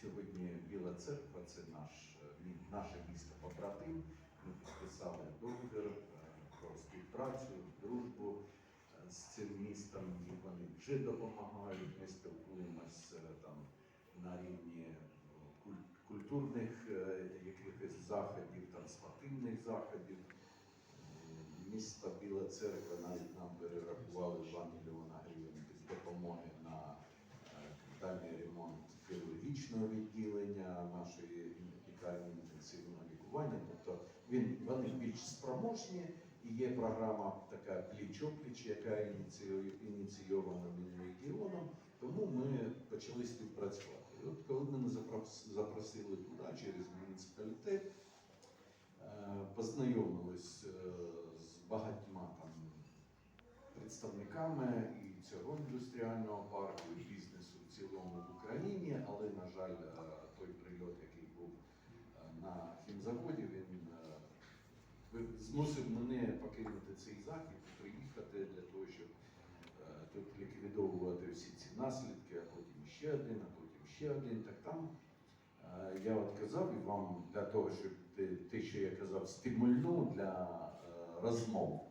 Сьогодні Біла Церква це наш, наше місто побратим. Ми підписали договір е, про співпрацю, дружбу е, з цим містом, і вони вже допомагають. Ми спілкуємось е, там на рівні культурних якихось заходів, там спортивних заходів. Місто Біла Церква навіть нам перерахували 2 мільйона хірургічного відділення нашої лікарні інтенсивного лікування. Тобто він, вони більш спроможні і є програма така пліч-опліч, яка ініційована Мінрегіоном. Тому ми почали співпрацювати. І от коли мене запросили туди через муніципалітет, е, познайомились е, з багатьма там представниками і цього індустріального парку, і бізнесу в цілому в Україні, змусив мене покинути цей захід приїхати для того, щоб е, тут ліквідовувати всі ці наслідки, а потім ще один, а потім ще один. Так там е, я от казав і вам для того, щоб те, що я казав, стимульну для е, розмов.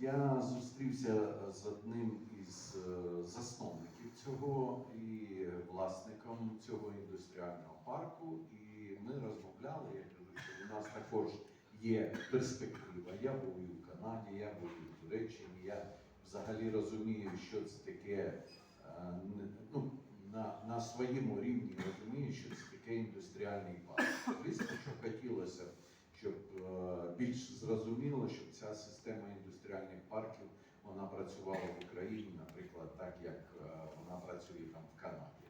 Я зустрівся з одним із засновників цього і власником цього індустріального парку, і ми розмовляли. Я кажу, що у нас також є перспектива. Я був і в Канаді, я був і в Туреччині. Я взагалі розумію, що це таке. е, Ну, на, на своєму рівні розумію, що це таке індустріальний парк. Звісно, що хотілося щоб е, більш зрозуміло, щоб ця система індустріальних парків вона працювала в Україні, наприклад, так як е, вона працює там в Канаді.